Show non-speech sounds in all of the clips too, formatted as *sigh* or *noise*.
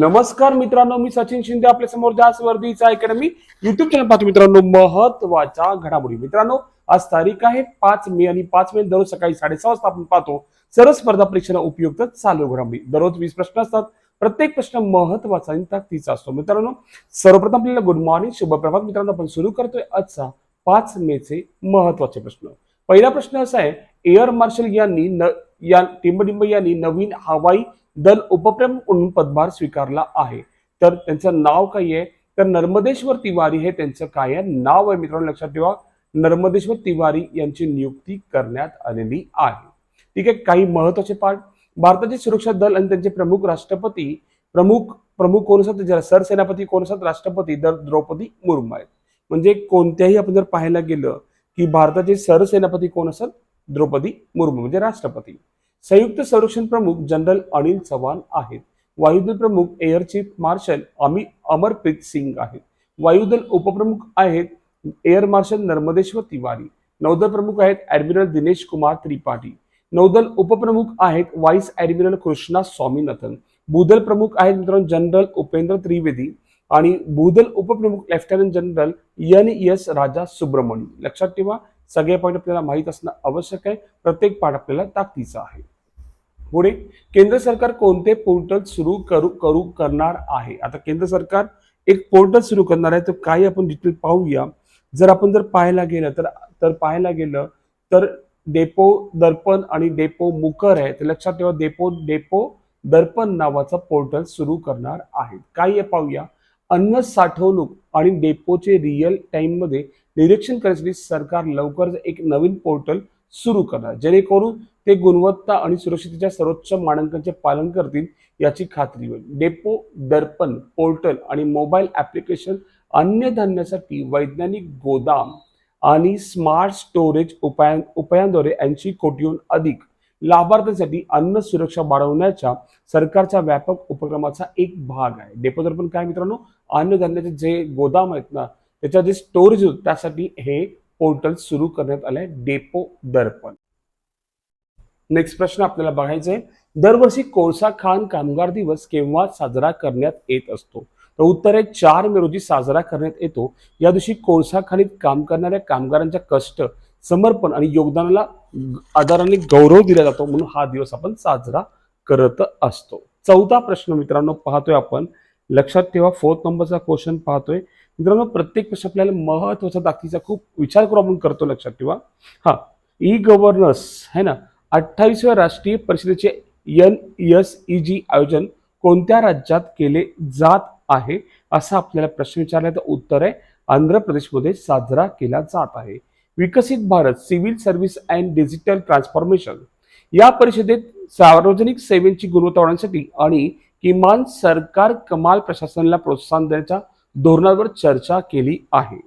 नमस्कार मित्रांनो मी सचिन शिंदे आपल्यासमोर दास वर्दीचा अकॅडमी युट्यूब चॅनल पाहतो. मित्रांनो महत्त्वाच्या घडामोडी. मित्रांनो आज तारीख आहे पाच मे आणि पाच मे दररोज सकाळी साडेसहा वाजता आपण पाहतो सर्व स्पर्धा परीक्षेला उपयुक्त चालू घडामोडी. दररोज वीस प्रश्न असतात. प्रत्येक प्रश्न महत्त्वाचा आणि ताकदीचा असतो. मित्रांनो सर्वप्रथम आपल्याला गुड मॉर्निंग शुभप्रभात मित्रांनो आपण सुरू करतोय आजचा पाच मेचे महत्त्वाचे प्रश्न. पहिला प्रश्न असा आहे एअर मार्शल यांनी न या टिंबडिंब यांनी नवीन हवाई दल उपप्रमुख म्हणून पदभार स्वीकारला आहे. तर त्यांचं नाव काय आहे? तर नर्मदेश्वर तिवारी हे त्यांचं काय आहे? नाव आहे मित्रांनो लक्षात ठेवा. नर्मदेश्वर तिवारी यांची नियुक्ती करण्यात आलेली आहे. ठीक आहे काही महत्त्वाचे पाठ भारताचे सुरक्षा दल आणि त्यांचे प्रमुख राष्ट्रपती प्रमुख प्रमुख कोण असतात? सरसेनापती कोण असतात? राष्ट्रपती दर द्रौपदी मुर्मू आहेत. म्हणजे कोणत्याही आपण जर पाहायला गेलं की भारताचे सरसेनापती कोण असतात? द्रौपदी मुर्मू म्हणजे राष्ट्रपती. संयुक्त संरक्षण प्रमुख जनरल अनिल चव्हाण आहेत. वायुदल प्रमुख एअर चीफ मार्शल अमी अमरप्रीत सिंग आहेत. वायुदल उपप्रमुख आहेत एअर मार्शल नर्मदेश्वर तिवारी. नौदल प्रमुख आहेत ऍडमिरल दिनेश कुमार त्रिपाठी. नौदल उपप्रमुख आहेत व्हाईस ऍडमिरल कृष्णा स्वामीनाथन. भूदल प्रमुख आहेत मित्रांनो जनरल उपेंद्र त्रिवेदी आणि भूदल उपप्रमुख lieutenant general N S Raja Subramani लक्षात ठेवा सगळे पॉईंट आपल्याला माहीत असणं आवश्यक आहे. प्रत्येक पाठ आपल्याला ताकदीचा आहे. पुढे केंद्र सरकार कोणते पोर्टल सुरू करू करू करणार आहे? आता केंद्र सरकार एक पोर्टल सुरू करणार आहे तर काही आपण डिटेल पाहूया. जर आपण जर पाहायला गेलं तर तर पाहायला गेलं तर डेपो दर्पण आणि डेपो मुकर आहे. तर लक्षात ठेवा डेपो डेपो दर्पण नावाचं पोर्टल सुरू करणार आहेत काय पाहूया. अन्न साठवणूक आणि डेपोचे रिअल टाइममध्ये निरीक्षण करण्यासाठी सरकार लवकरच एक नवीन पोर्टल सुरू करणार. जेणेकरून ते गुणवत्ता आणि सुरक्षिततेच्या सर्वोच्च मानांकनचे पालन करतील याची खात्री होईल. डेपो दर्पण पोर्टल आणि मोबाईल ऍप्लिकेशन अन्नधान्यासाठी वैज्ञानिक गोदाम आणि स्मार्ट स्टोरेज उपाया उपायांद्वारे ऐंशी कोटीहून अधिक लाभार्थ्यांसाठी अन्न सुरक्षा वाढवण्याच्या सरकारच्या व्यापक उपक्रमाचा एक भाग आहे. डेपो दर्पण काय मित्रांनो? अन्नधान्याचे जे गोदाम आहेत ना त्याच्या जे स्टोरेज होत. त्यासाठी हे पोर्टल सुरू करण्यात आलंय. डेपो दर्पण. नेक्स्ट प्रश्न आपल्याला बघायचा आहे दरवर्षी कोळसा खाण कामगार दिवस केव्हा साजरा करण्यात येत असतो? तर उत्तर आहे चार मे रोजी साजरा करण्यात येतो. या दिवशी कोळसा खाणीत काम करणाऱ्या कामगारांच्या कष्ट समर्पण आणि योगदानाला आदराने गौरव दिला जातो म्हणून हा दिवस आपण साजरा करत असतो. चौथा प्रश्न मित्रांनो पाहतोय आपण. लक्षात ठेवा फोर्थ नंबरचा क्वेश्चन पाहतोय. मित्रांनो प्रत्येक प्रश्न आपल्याला महत्त्वाचा ताकदीचा खूप विचार करून आपण करतो लक्षात ठेवा. हा ई गव्हर्नन्स है ना? अठ्ठावीसव्या राष्ट्रीय परिषदेचे एन एस ई जी आयोजन कोणत्या राज्यात केले जात आहे? असा आपल्याला प्रश्न विचारला तर उत्तर आहे. आंध्र प्रदेशमध्ये साजरा केला जात आहे. Viksit Bharat civil service and digital transformation. या परिषदेत सार्वजनिक सेवेची गुणवत्ता वाढवण्यासाठी आणि किमान सरकार कमाल प्रशासनाला प्रोत्साहन देण्याच्या धोरणावर चर्चा केली आहे.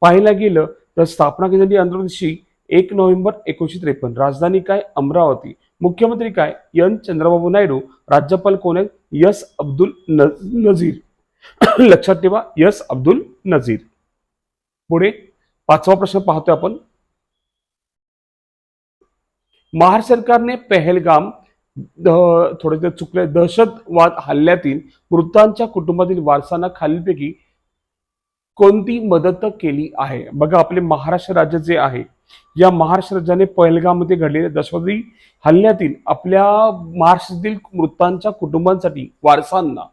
पाहायला गेलं तर स्थापना केलेली आंध्र एक नोव्हेंबर एकोणीशे त्रेपन्न राजधानी काय? अमरावती. मुख्यमंत्री काय? एन. चंद्रबाबू नायडू. राज्यपाल कोण आहेत? यस अब्दुल नझीर. *coughs* लक्षात ठेवा यस अब्दुल नझीर. पुढे पाचवा प्रश्न पाहतोय आपण. महाराष्ट्र सरकारने पहलगाम द- थोडे चुकले दहशतवाद हल्ल्यातील मृतांच्या कुटुंबातील वारसांना खालीलपैकी कोणती मदत केली आहे? बघा आपले महाराष्ट्र राज्य जे आहे या महाराष्ट्र राज्याने पहलगाममध्ये घडलेल्या दहशतवादी हल्ल्यातील आपल्या महाराष्ट्रातील मृतांच्या कुटुंबांसाठी वारसांना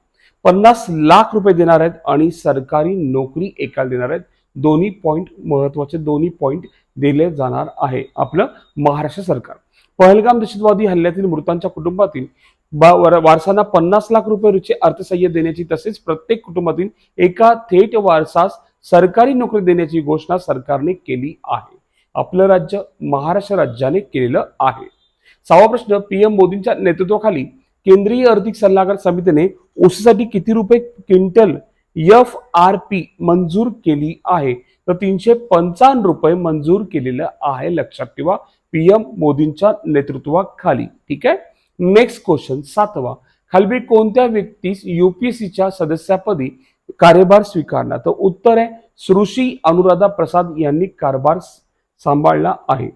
पन्नास लाख रुपये देणार आहेत आणि सरकारी नोकरी एकाला देणार आहेत. दोन्ही पॉईंट महत्त्वाचे दोन्ही पॉईंट दिले जाणार आहे आपलं महाराष्ट्र सरकार. पहलगाम दहशतवादी हल्ल्यातील मृतांच्या कुटुंबातील वारसांना पन्नास लाख रुपये रुचे अर्थसहाय्य देण्याची तसेच प्रत्येक कुटुंबातील एका थेट वारसास सरकारी नोकरी देण्याची घोषणा सरकारने केली आहे. आपलं राज्य महाराष्ट्र राज्याने केलेलं आहे. सहावा प्रश्न पीएम मोदींच्या नेतृत्वाखाली केंद्रीय आर्थिक सल्लागार समितीने ऊसासाठी किती रुपये क्विंटल एफ आर पी मंजूर केली आहे? तर तीनशे पंचावन्न रुपये मंजूर केलेलं आहे लक्षात ठेवा पीएम मोदींच्या नेतृत्वाखाली. ठीक आहे? नेक्स्ट क्वेश्चन सातवा. खालबी कोणत्या व्यक्तीस युपीएससीच्या सदस्यापदी कार्यभार स्वीकारला? तर उत्तर आहे श्रुषी अनुराधा प्रसाद यांनी कारभार सांभाळला आहे.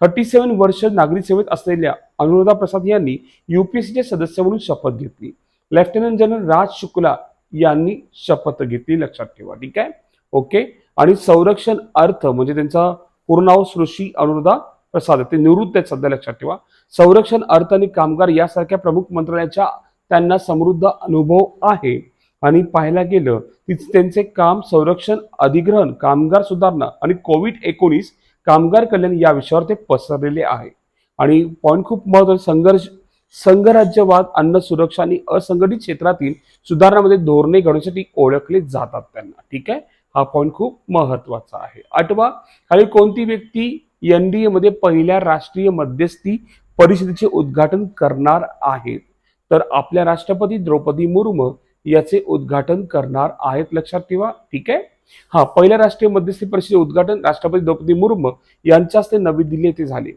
थर्टी सेव्हन वर्ष नागरी सेवेत असलेल्या अनुराधा प्रसाद यांनी युपीएससीचे सदस्य म्हणून शपथ घेतली. लेफ्टनंट जनरल राज शुक्ला यांनी शपथ घेतली लक्षात ठेवा ठीक आहे? ओके? आणि संरक्षण अर्थ म्हणजे त्यांचा पूर्ण नाव सृषी अनुराधा प्रसाद ते निवृत्त आहेत सध्या लक्षात ठेवा. संरक्षण अर्थ आणि कामगार यासारख्या प्रमुख मंत्रालयाच्या त्यांना समृद्ध अनुभव आहे. आणि पाहायला गेलं की त्यांचे काम संरक्षण अधिग्रहण कामगार सुधारणा आणि कोविड एकोणीस कामगार कल्याण या विषयावर ते पसरलेले आहे. आणि पॉईंट खूप महत्त्वाचा संघर्ष संघराज्यवाद अन्न सुरक्षा आणि असंघटित क्षेत्रातील सुधारणामध्ये धोरणे घडवण्यासाठी ओळखले जातात त्यांना. ठीक आहे? हा पॉईंट खूप महत्त्वाचा आहे. आठवा खाली कोणती व्यक्ती एनडीए मध्ये पहिल्या राष्ट्रीय मध्यस्थी परिषदेचे उद्घाटन करणार आहेत. तर आपल्या राष्ट्रपती द्रौपदी मुर्मू याचे उद्घाटन करणार आहेत. लक्षात ठेवा ठीक आहे? हा पहिल्या राष्ट्रीय मध्यस्थी परिषदेचे उद्घाटन राष्ट्रपती द्रौपदी मुर्मू यांच्या हस्ते नवी दिल्ली येथे झाले.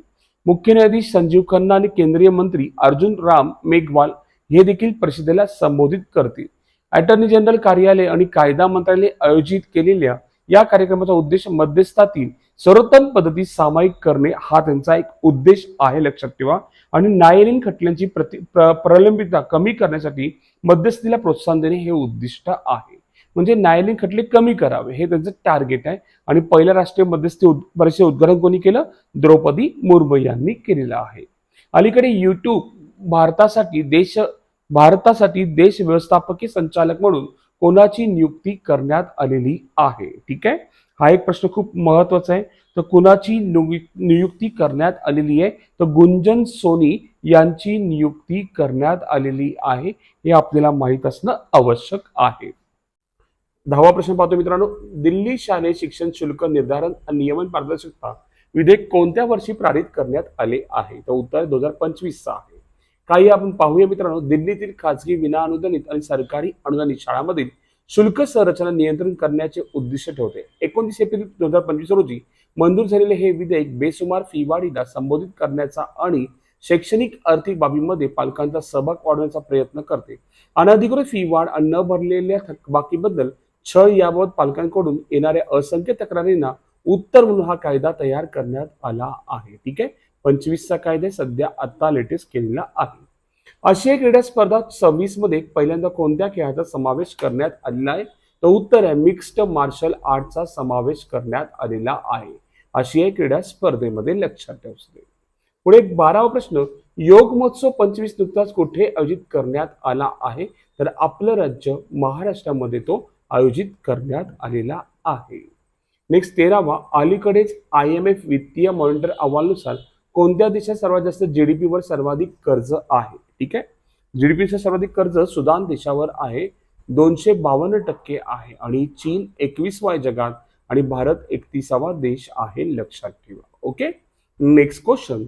मुख्य न्यायाधीश संजीव खन्ना आणि केंद्रीय मंत्री अर्जुन राम मेघवाल हे देखील परिषदेला संबोधित करतील. अटर्नी जनरल कार्यालय आणि कायदा मंत्रालय आयोजित केलेल्या या कार्यक्रमाचा उद्देश मध्यस्थातील सर्वोत्तम पद्धती सामायिक करणे हा त्यांचा एक उद्देश आहे लक्षात ठेवा. आणि न्यायालयीन खटल्यांची प्रति प्र- प्रलंबितता कमी करण्यासाठी मध्यस्थीला प्रोत्साहन देणे हे उद्दिष्ट आहे. म्हणजे न्यायालयीन खटले कमी करावे हे त्यांचं टार्गेट आहे. आणि पहिल्या राष्ट्रीय मध्यस्थी उद- परिषदेचे उद्घाटन कोणी केलं? द्रौपदी मुर्मू यांनी केलेलं आहे. अलीकडे युट्यूब भारतासाठी देश भारतासाठी देश व्यवस्थापकीय संचालक म्हणून कोणाची नियुक्ती करण्यात आलेली आहे? ठीक आहे? हा एक प्रश्न खूप महत्त्वाचा आहे. तर कुणाची नियुक्ती करण्यात आलेली आहे? तर गुंजन सोनी यांची नियुक्ती करण्यात आलेली आहे. हे आपल्याला माहीत असणं आवश्यक आहे. दहावा प्रश्न पाहतो मित्रांनो. दिल्ली शालेय शिक्षण शुल्क निर्धारण आणि नियमन पारदर्शकता विधेयक कोणत्या वर्षी पारित करण्यात आले आहे? तर उत्तर दोन हजार पंचवीसचा आहे. काही आपण पाहूया मित्रांनो. दिल्लीतील खाजगी विना अनुदानित आणि सरकारी अनुदानित शाळांमधील शुल्क संरचना नियंत्रण करण्याचे उद्दिष्ट ठेवते. एकोणतीस एप्रिल दोन हजार पंचवीस रोजी मंजूर झालेले हे विधेयक बेसुमार फी वाढीला संबोधित करण्याचा आणि शैक्षणिक आर्थिक बाबींमध्ये पालकांचा सहभाग वाढवण्याचा प्रयत्न करते. अनधिकृत फी वाढ आणि न भरलेल्या थकबाकीबद्दल छळ याबाबत पालकांकडून येणाऱ्या असंख्य तक्रारींना उत्तर म्हणून हा कायदा तयार करण्यात आला आहे. ठीक आहे? पंचवीसचा कायदा सध्या आता लेटेस्ट केलेला आहे. आशियाई क्रीडा स्पर्धा सव्वीसमध्ये पहिल्यांदा कोणत्या खेळाचा समावेश करण्यात आलेला आहे? तर उत्तर आहे मिक्स्ड मार्शल आर्टचा समावेश करण्यात आलेला आहे. आशियाई क्रीडा स्पर्धेमध्ये लक्षात ठेवते पुढे एक बारावा प्रश्न योग महोत्सव पंचवीस नुकताच कुठे आयोजित करण्यात आला आहे? तर आपलं राज्य महाराष्ट्रामध्ये तो आयोजित करण्यात आलेला आहे. नेक्स्ट तेरावा अलीकडेच आय एम एफ वित्तीय मॉनिटर अहवालानुसार कोणत्या देशात सर्वात जास्त जीडीपीवर सर्वाधिक कर्ज आहे? ठीक आहे? जीडीपीचं सर्वाधिक कर्ज सुदान देशावर आहे. दोनशे बावन्न टक्के आहे. आणि चीन एकवीसवाय जगात. आणि भारत एकतीसावा देश आहे लक्षात ठेवा. ओके नेक्स्ट क्वेश्चन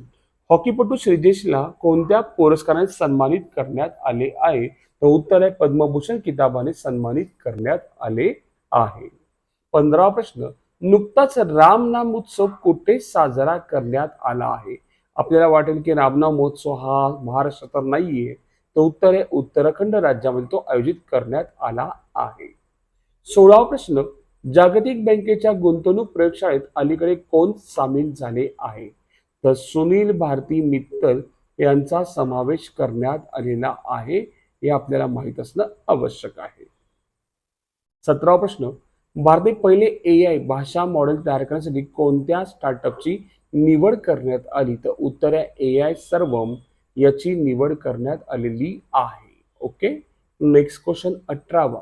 हॉकीपटू श्रीजेशला कोणत्या पुरस्काराने सन्मानित करण्यात आले आहे? तर उत्तर आहे पद्मभूषण किताबाने सन्मानित करण्यात आले आहे. पंधरा प्रश्न. नुकताच रामनाम उत्सव कुठे साजरा करण्यात आला आहे? आपल्याला वाटेल की रामनाम महोत्सव हा महाराष्ट्रात नाहीये तो उत्तर आहे उत्तराखंड राज्यामध्ये तो आयोजित करण्यात आला आहे. सोळावा प्रश्न जागतिक बँकेच्या गुंतवणूक प्रयोगशाळेत अलीकडे कोण सामील झाले आहे? तर सुनील भारती मित्तल यांचा समावेश करण्यात आलेला आहे हे आपल्याला माहीत असणं आवश्यक आहे. सतरावा प्रश्न भारतात पहिले ए आय भाषा मॉडेल तयार करण्यासाठी कोणत्या स्टार्टअपची निवड करण्यात आली? तर उत्तर आहे ए आय सर्वम याची निवड करण्यात आलेली आहे. ओके नेक्स्ट क्वेश्चन अठरावा.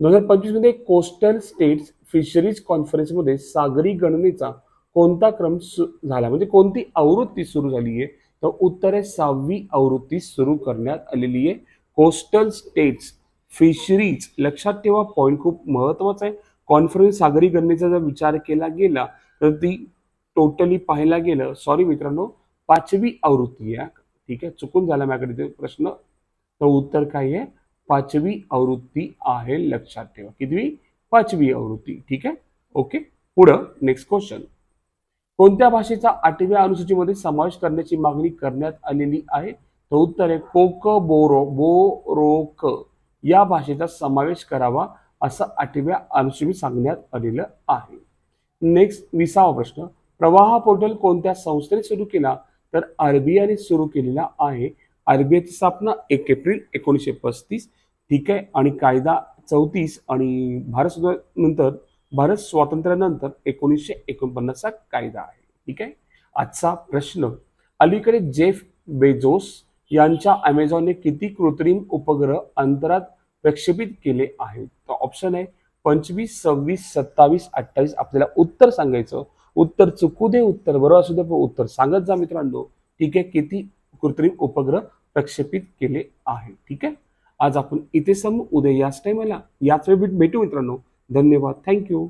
दोन हजार पंचवीसमध्ये कोस्टल स्टेट्स फिशरीज कॉन्फरन्समध्ये सागरी गणनेचा कोणता क्रम सु- झाला? म्हणजे कोणती आवृत्ती सुरू झाली आहे? तर उत्तर आहे सहावी आवृत्ती सुरू करण्यात आलेली आहे. कोस्टल स्टेट्स फिशरीज लक्षात ठेवा पॉईंट खूप महत्त्वाचा आहे. कॉन्फरन्स सागरी गणनेचा जर विचार केला गेला तर ती टोटली पाहायला गेलं. सॉरी मित्रांनो पाचवी आवृत्ती आहे. ठीक आहे चुकून झाला माझ्याकडे प्रश्न. तर उत्तर काय आहे? पाचवी आवृत्ती आहे लक्षात ठेवा. कितवी? पाचवी आवृत्ती. ठीक आहे? ओके पुढं नेक्स्ट क्वेश्चन कोणत्या भाषेचा आठव्या अनुसूचीमध्ये समावेश करण्याची मागणी करण्यात आलेली आहे? तर उत्तर आहे कोक बोरो बोरोक. या भाषेचा समावेश करावा असं आठव्या अनुसूचीत सांगण्यात आलेलं आहे. नेक्स्ट विसावा प्रश्न. प्रवाह पोर्टल कोणत्या संस्थेने सुरू केला? तर आरबीआयने सुरू केलेला आहे. आरबीआयची स्थापना एक एप्रिल एकोणीसशे पस्तीस. ठीक आहे. आणि कायदा चौतीस आणि भारत नंतर भारत स्वातंत्र्यानंतर एकोणीसशे एकोणपन्नासचा कायदा आहे. ठीक आहे? आजचा प्रश्न. अलीकडे जेफ बेजोस यांच्या अमेझॉनने किती कृत्रिम उपग्रह अंतरात प्रक्षेपित केले आहेत? तर ऑप्शन आहे पंचवीस सव्वीस सत्तावीस अठ्ठावीस. आपल्याला उत्तर सांगायचं. उत्तर चुकू दे उत्तर. बरोबर असू दे पण उत्तर. सांगत जा मित्रांनो. ठीक आहे? किती कृत्रिम उपग्रह प्रक्षेपित केले आहे ठीक आहे? आज आपण इथे समू उद्या याच टायमाला याच वेळी भेटू मित्रांनो. धन्यवाद. थँक्यू